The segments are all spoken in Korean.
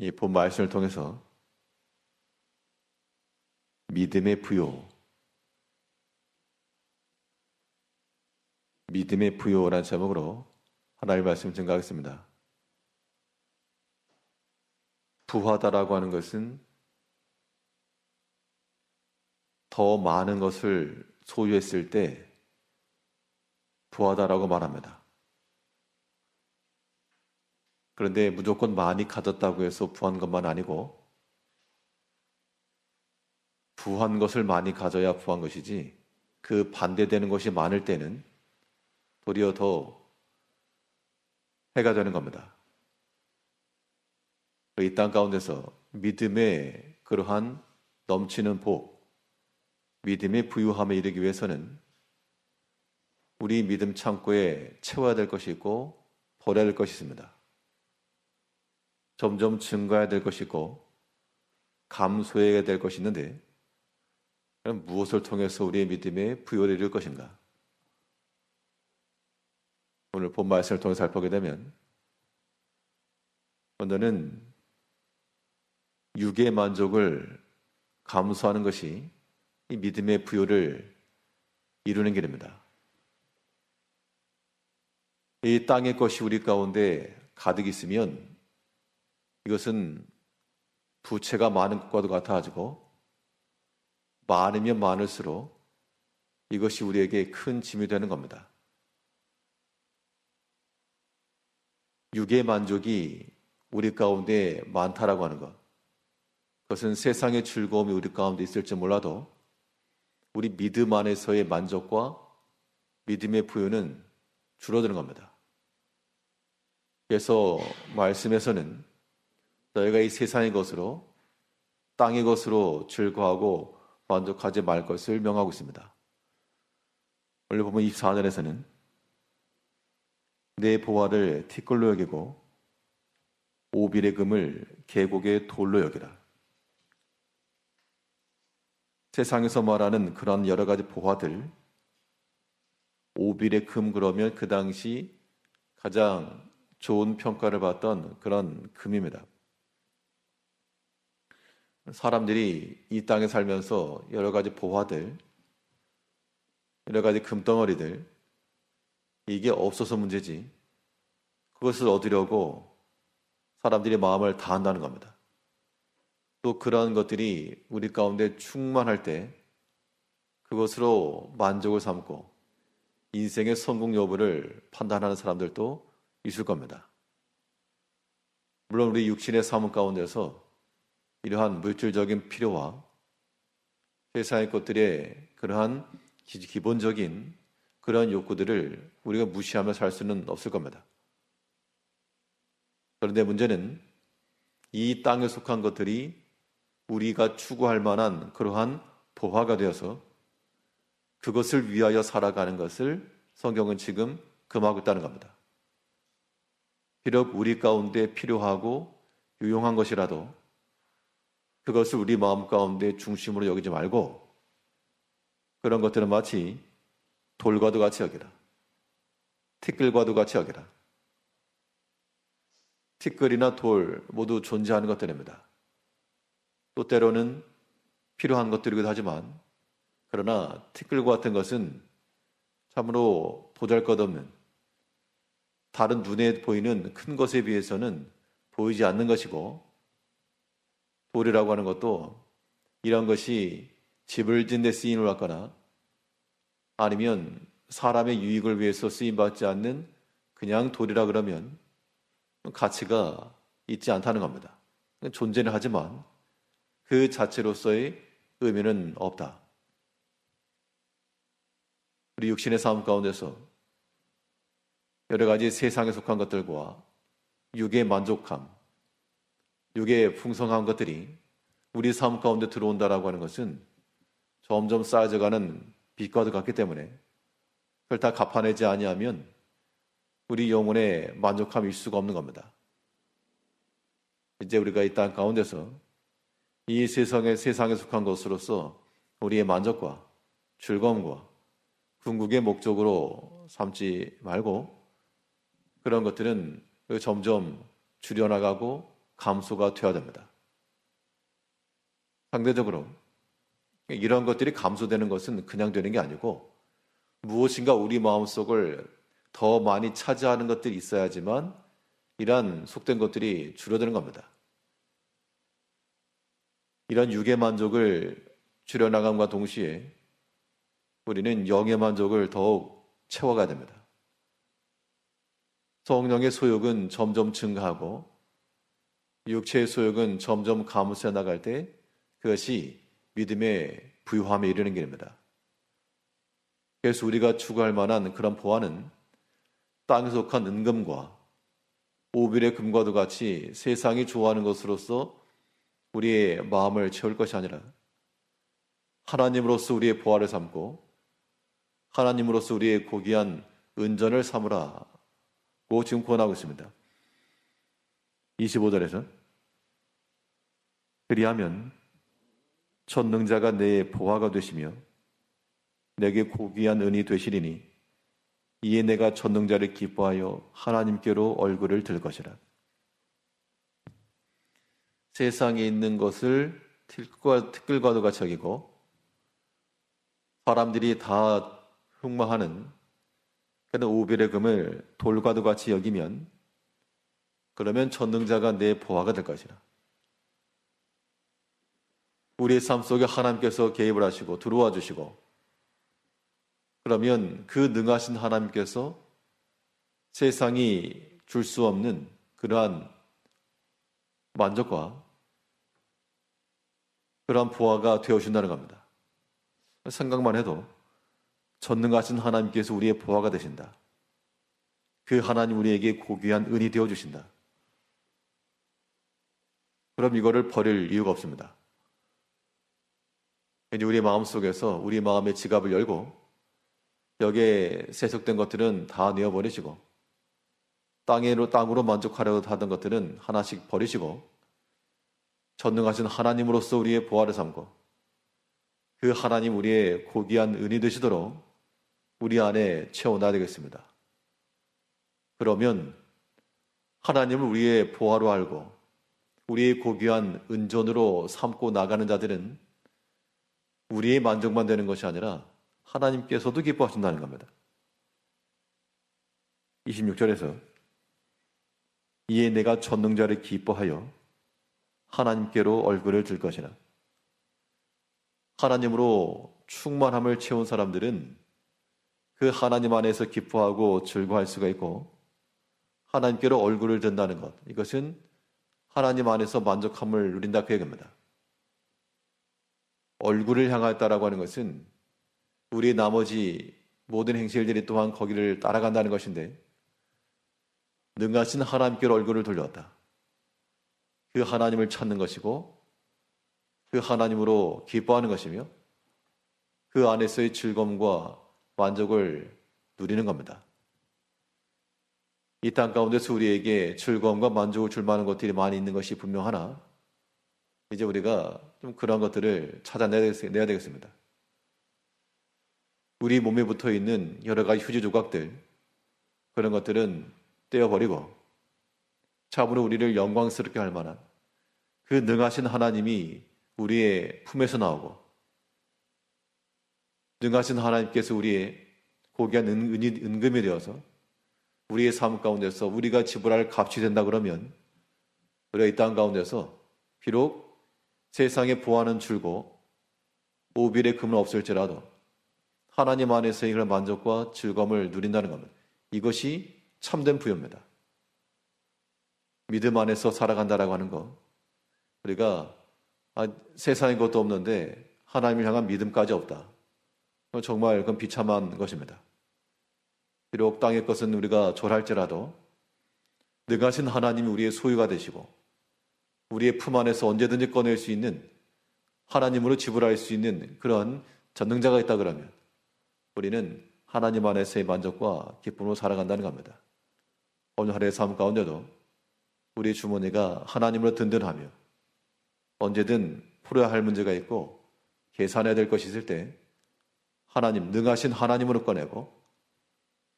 이 본 말씀을 통해서 믿음의 부요, 믿음의 부요라는 제목으로 하나님의 말씀 증가하겠습니다. 부하다라고 하는 것은 더 많은 것을 소유했을 때 부하다라고 말합니다. 그런데 무조건 많이 가졌다고 해서 부한 것만 아니고 부한 것을 많이 가져야 부한 것이지 그 반대되는 것이 많을 때는 도리어 더 해가 되는 겁니다. 이 땅 가운데서 믿음의 그러한 넘치는 복, 믿음의 부유함에 이르기 위해서는 우리 믿음 창고에 채워야 될 것이 있고 버려야 될 것이 있습니다. 점점 증가해야 될 것이 있고 감소해야 될 것이 있는데 그럼 무엇을 통해서 우리의 믿음에 부여를 이룰 것인가? 오늘 본 말씀을 통해 살펴보게 되면 먼저는 육의 만족을 감수하는 것이 이 믿음의 부여를 이루는 길입니다. 이 땅의 것이 우리 가운데 가득 있으면 이것은 부채가 많은 것과도 같아가지고 많으면 많을수록 이것이 우리에게 큰 짐이 되는 겁니다. 육의 만족이 우리 가운데 많다라고 하는 것. 그것은 세상의 즐거움이 우리 가운데 있을지 몰라도 우리 믿음 안에서의 만족과 믿음의 부여는 줄어드는 겁니다. 그래서 말씀에서는 너희가 이 세상의 것으로 땅의 것으로 즐거워하고 만족하지 말 것을 명하고 있습니다. 원래 보면 24절에서는 내 보화를 티끌로 여기고 오빌의 금을 계곡의 돌로 여기라. 세상에서 말하는 그런 여러 가지 보화들, 오빌의 금 그러면 그 당시 가장 좋은 평가를 받던 그런 금입니다. 사람들이 이 땅에 살면서 여러 가지 보화들, 여러 가지 금덩어리들, 이게 없어서 문제지. 그것을 얻으려고 사람들이 마음을 다한다는 겁니다. 또 그러한 것들이 우리 가운데 충만할 때 그것으로 만족을 삼고 인생의 성공 여부를 판단하는 사람들도 있을 겁니다. 물론 우리 육신의 삶 가운데서 이러한 물질적인 필요와 세상의 것들의 그러한 기본적인 그러한 욕구들을 우리가 무시하며 살 수는 없을 겁니다. 그런데 문제는 이 땅에 속한 것들이 우리가 추구할 만한 그러한 보화가 되어서 그것을 위하여 살아가는 것을 성경은 지금 금하고 있다는 겁니다. 비록 우리 가운데 필요하고 유용한 것이라도 그것을 우리 마음 가운데 중심으로 여기지 말고 그런 것들은 마치 돌과도 같이 여기라. 티끌과도 같이 여기라. 티끌이나 돌 모두 존재하는 것들입니다. 또 때로는 필요한 것들이기도 하지만 그러나 티끌과 같은 것은 참으로 보잘것없는 다른 눈에 보이는 큰 것에 비해서는 보이지 않는 것이고 돌이라고 하는 것도 이런 것이 집을 짓는 데 쓰임을 받거나 아니면 사람의 유익을 위해서 쓰임 받지 않는 그냥 돌이라 그러면 가치가 있지 않다는 겁니다. 존재는 하지만 그 자체로서의 의미는 없다. 우리 육신의 삶 가운데서 여러 가지 세상에 속한 것들과 육의 만족함, 육의 풍성한 것들이 우리 삶 가운데 들어온다라고 하는 것은 점점 쌓여져가는 빛과도 같기 때문에 그걸 다 갚아내지 아니하면 우리 영혼의 만족함일 수가 없는 겁니다. 이제 우리가 이 땅 가운데서 이 세상에 세상에 속한 것으로서 우리의 만족과 즐거움과 궁극의 목적으로 삼지 말고 그런 것들은 점점 줄여나가고 감소가 되어야 됩니다. 상대적으로 이런 것들이 감소되는 것은 그냥 되는 게 아니고 무엇인가 우리 마음속을 더 많이 차지하는 것들이 있어야지만 이러한 속된 것들이 줄어드는 겁니다. 이런 육의 만족을 줄여나감과 동시에 우리는 영의 만족을 더욱 채워가야 됩니다. 성령의 소욕은 점점 증가하고 육체의 소욕은 점점 감소해 나갈 때 그것이 믿음의 부유함에 이르는 길입니다. 그래서 우리가 추구할 만한 그런 보안은 땅에 속한 은금과 오빌의 금과도 같이 세상이 좋아하는 것으로서 우리의 마음을 채울 것이 아니라 하나님으로서 우리의 보화를 삼고 하나님으로서 우리의 고귀한 은전을 삼으라고 지금 권하고 있습니다. 25절에서 그리하면 전능자가 내 보화가 되시며 내게 고귀한 은이 되시리니 이에 내가 전능자를 기뻐하여 하나님께로 얼굴을 들 것이라. 세상에 있는 것을 티끌과도 같이 여기고 사람들이 다 흠모하는 그런 오벨의 금을 돌과도 같이 여기면 그러면 전능자가 내 보화가 될 것이라. 우리의 삶 속에 하나님께서 개입을 하시고 들어와 주시고 그러면 그 능하신 하나님께서 세상이 줄 수 없는 그러한 만족과 그러한 보화가 되어준다는 겁니다. 생각만 해도 전능하신 하나님께서 우리의 보화가 되신다. 그 하나님 우리에게 고귀한 은이 되어 주신다. 그럼 이거를 버릴 이유가 없습니다. 이제 우리 마음 속에서 우리 마음의 지갑을 열고 여기에 세속된 것들은 다 내어버리시고 땅으로 땅으로 만족하려고 하던 것들은 하나씩 버리시고 전능하신 하나님으로서 우리의 보화를 삼고 그 하나님 우리의 고귀한 은이 되시도록 우리 안에 채워놔야 되겠습니다. 그러면 하나님을 우리의 보화로 알고 우리의 고귀한 은전으로 삼고 나가는 자들은 우리의 만족만 되는 것이 아니라 하나님께서도 기뻐하신다는 겁니다. 26절에서 이에 내가 전능자를 기뻐하여 하나님께로 얼굴을 들 것이나 하나님으로 충만함을 채운 사람들은 그 하나님 안에서 기뻐하고 즐거워할 수가 있고 하나님께로 얼굴을 든다는 것 이것은 하나님 안에서 만족함을 누린다 그 얘기입니다. 얼굴을 향하였다라고 하는 것은 우리 나머지 모든 행실들이 또한 거기를 따라간다는 것인데 능하신 하나님께로 얼굴을 돌렸다. 그 하나님을 찾는 것이고 그 하나님으로 기뻐하는 것이며 그 안에서의 즐거움과 만족을 누리는 겁니다. 이 땅 가운데서 우리에게 즐거움과 만족을 줄 만한 것들이 많이 있는 것이 분명하나 이제 우리가 좀 그런 것들을 찾아내야 되겠습니다. 우리 몸에 붙어 있는 여러 가지 휴지 조각들, 그런 것들은 떼어버리고 참으로 우리를 영광스럽게 할 만한 그 능하신 하나님이 우리의 품에서 나오고 능하신 하나님께서 우리의 고귀한 은, 은 금이 되어서 우리의 삶 가운데서 우리가 지불할 값이 된다 그러면 우리가 이 땅 가운데서 비록 세상에 보아는 줄고 오빌의 금은 없을지라도 하나님 안에서의 그런 만족과 즐거움을 누린다는 겁니다. 이것이 참된 부여입니다. 믿음 안에서 살아간다라고 하는 거. 우리가 아, 세상에 것도 없는데 하나님을 향한 믿음까지 없다. 정말 그건 비참한 것입니다. 비록 땅의 것은 우리가 졸할지라도 능하신 하나님이 우리의 소유가 되시고 우리의 품 안에서 언제든지 꺼낼 수 있는 하나님으로 지불할 수 있는 그런 전능자가 있다 그러면 우리는 하나님 안에서의 만족과 기쁨으로 살아간다는 겁니다. 오늘 하루의 삶 가운데도 우리 주머니가 하나님으로 든든하며 언제든 풀어야 할 문제가 있고 계산해야 될 것이 있을 때 하나님, 능하신 하나님으로 꺼내고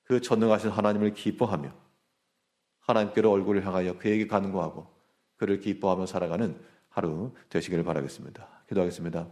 그 전능하신 하나님을 기뻐하며 하나님께로 얼굴을 향하여 그에게 간구하고 그를 기뻐하며 살아가는 하루 되시기를 바라겠습니다. 기도하겠습니다.